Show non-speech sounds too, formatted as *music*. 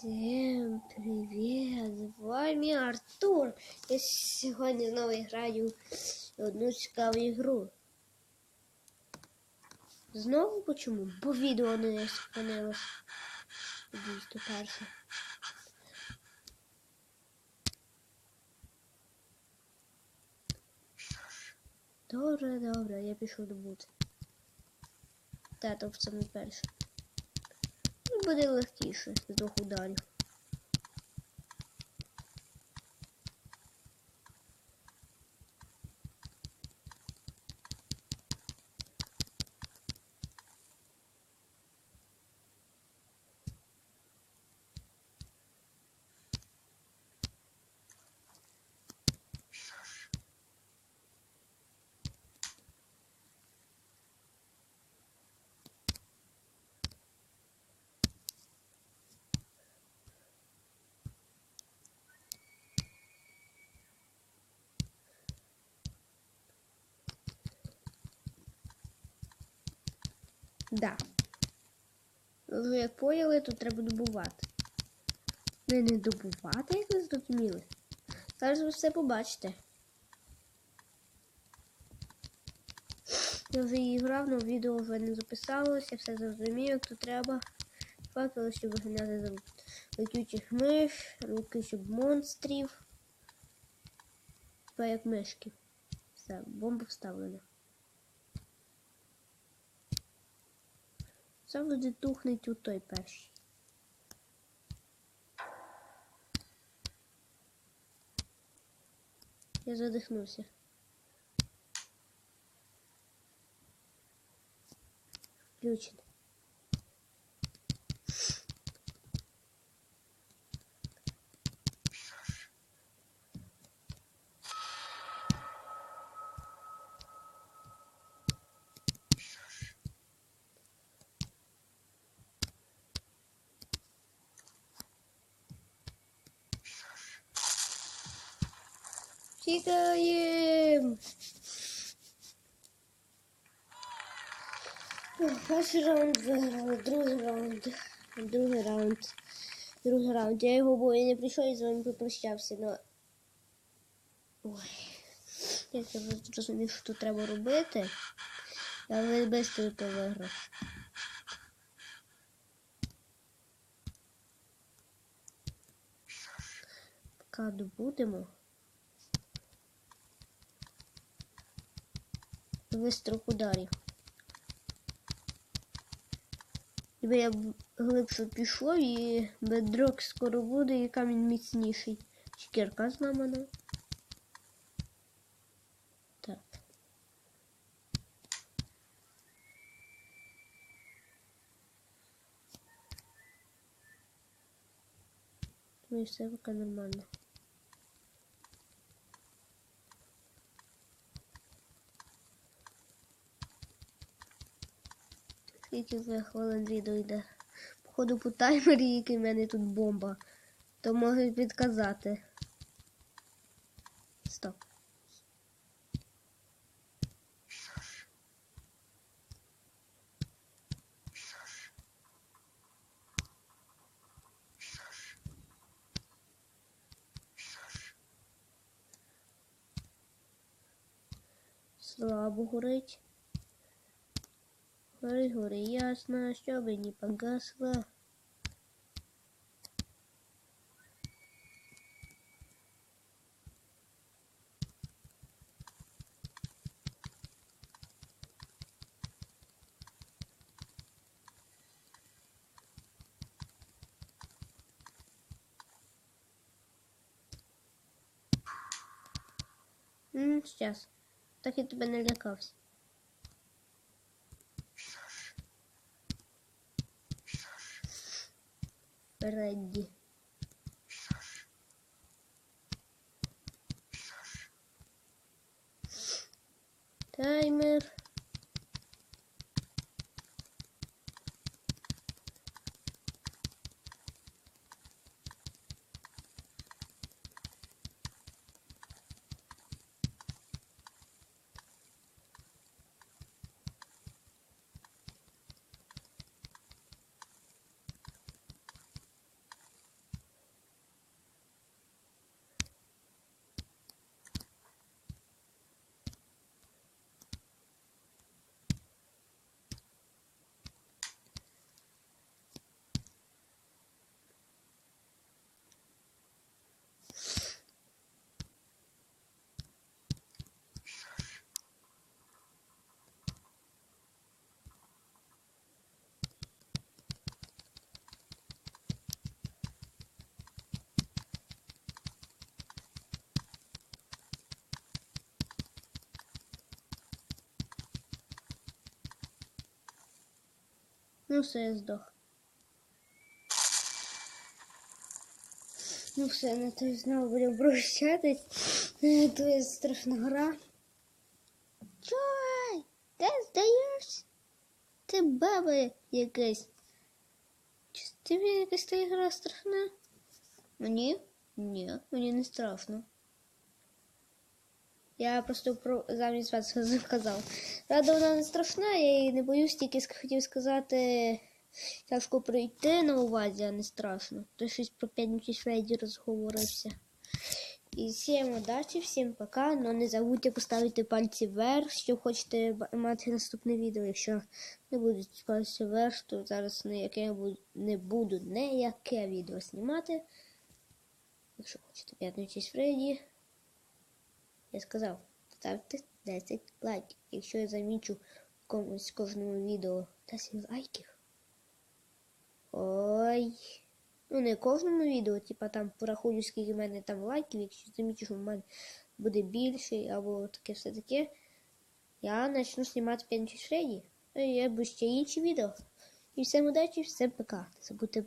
Всем привет! З вами Артур. Я сьогодні знову граю в одну цікаву ігру. Знову почому? Бо відео не спинилось. Дійсно перше. Добре, добре, я пішов до бути. Тато в цьому перше. Буде легкіше з двох ударів. Да. Ви як поняли, тут треба добувати. Не не добувати, як ви зрозуміли. Зараз ви все побачите. Я вже її грав, але відео вже не записалося, все зрозумів, як тут треба. Факели, щоб виганяти летючих миш, руки, щоб монстрів. Тепер як мишки. Все, бомба вставлена. Завжди тухнеть у той перший. Я задихнувся. Включено. Тікаємо! Перший раунд виграли, другий раунд. Другий раунд. Другий раунд. Я його бо я не прийшов і з вами попрощався, но. Ой. Я вже зрозумів, що тут треба робити. Я не швидко виграв. Поки добудемо. Вистрок ударів. Якби я глибше пішов і бедрок скоро буде і камінь міцніший. Шкірка зламана. Так. Ну і все поки нормально. Скільки за хвилин відео йде. Походу по таймері, який в мене тут бомба, то можуть підказати. Стоп. Слабо горить. Гори, гори, ясно, щоб не погасла. М, Сейчас. Так я тебе не. Фредді. Таймер. Ну все, я здох. Ну все, на то знову будемо прощатись. Е, є страшна гра. Чой? Де здаєшся? Ти баба якась. Чи тобі якась та гра страшна? Мені? Ні, мені не страшно. Я просто про замість вас *laughs* сказав. Правда, вона не страшна, я її не боюсь, тільки хотів сказати, тяжко пройти на увазі, а не страшно. То щось про п'ятницю Фредді розговорився. І всім удачі, всім пока. Ну не забудьте поставити пальці вверх, що хочете мати наступне відео. Якщо не будуть пальці вверх, то зараз ніяке не буду ніяке відео знімати. Якщо хочете п'ятницю Фредді. Я сказав, ставте 10 лайків. Якщо я замічу комусь кожному відео 10 лайків. Ой. Ну, не кожному відео, типа там порахую, скільки в мене там лайків, якщо замічу, що в мене буде більше, або таке все таке, я почну знімати 5 Фредді. І я буду ще інші відео. І всім удачі, всім пока. Не забудьте